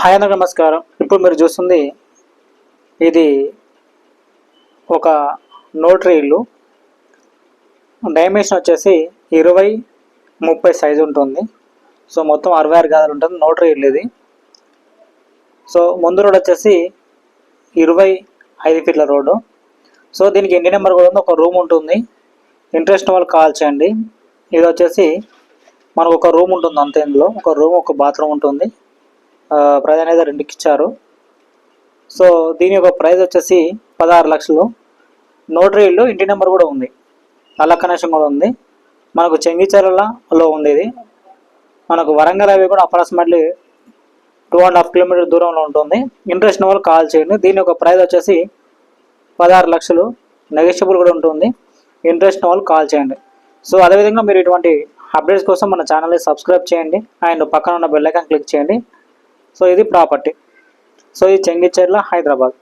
Hi అందరూ నమస్కారం. ఇప్పుడు మీరు చూస్తుంది ఇది ఒక నోటరీ ఇల్లు. డైమెన్షన్ వచ్చేసి ఇరవై ముప్పై సైజు ఉంటుంది. సో మొత్తం అరవై ఆరు గదాలు ఉంటుంది. నోటరీ ఇల్లు ఇది. సో ముందు రోడ్ వచ్చేసి ఇరవై ఐదు ఫీట్ల రోడ్డు. సో దీనికి ఇంటి నెంబర్ కూడా ఉంది. ఒక రూమ్ ఉంటుంది. ఇంట్రెస్ట్ వాళ్ళు కాల్ చేయండి. ఇది వచ్చేసి మనకు ఒక రూమ్ ఉంటుంది అంతే ఇందులో. ఒక రూమ్ ఒక బాత్రూమ్ ఉంటుంది. ప్రైజ్ అనేది రెండుకి ఇచ్చారు. సో దీని యొక్క ప్రైజ్ వచ్చేసి పదహారు లక్షలు. నోటరీ ఇల్లు ఇంటి నెంబర్ కూడా ఉంది. నల్ల కనెక్షన్ కూడా ఉంది. మనకు చెంగిచెర్లలో ఉంది ఇది. మనకు వరంగల్ అవి కూడా approximately two and half kilometre దూరంలో ఉంటుంది. ఇంట్రెస్ట్ వాళ్ళు కాల్ చేయండి. దీని యొక్క ప్రైస్ వచ్చేసి పదహారు లక్షలు. నెగోషియబుల్ కూడా ఉంటుంది. ఇంట్రెస్ట్ వాళ్ళు కాల్ చేయండి. సో అదేవిధంగా మీరు ఇటువంటి అప్డేట్స్ కోసం మన ఛానల్ని సబ్స్క్రైబ్ చేయండి. అండ్ పక్కన ఉన్న బెల్ క్లిక్ చేయండి. సో ఇది ప్రాపర్టీ. సో ఇది చెంగిచెర్ల హైదరాబాద్.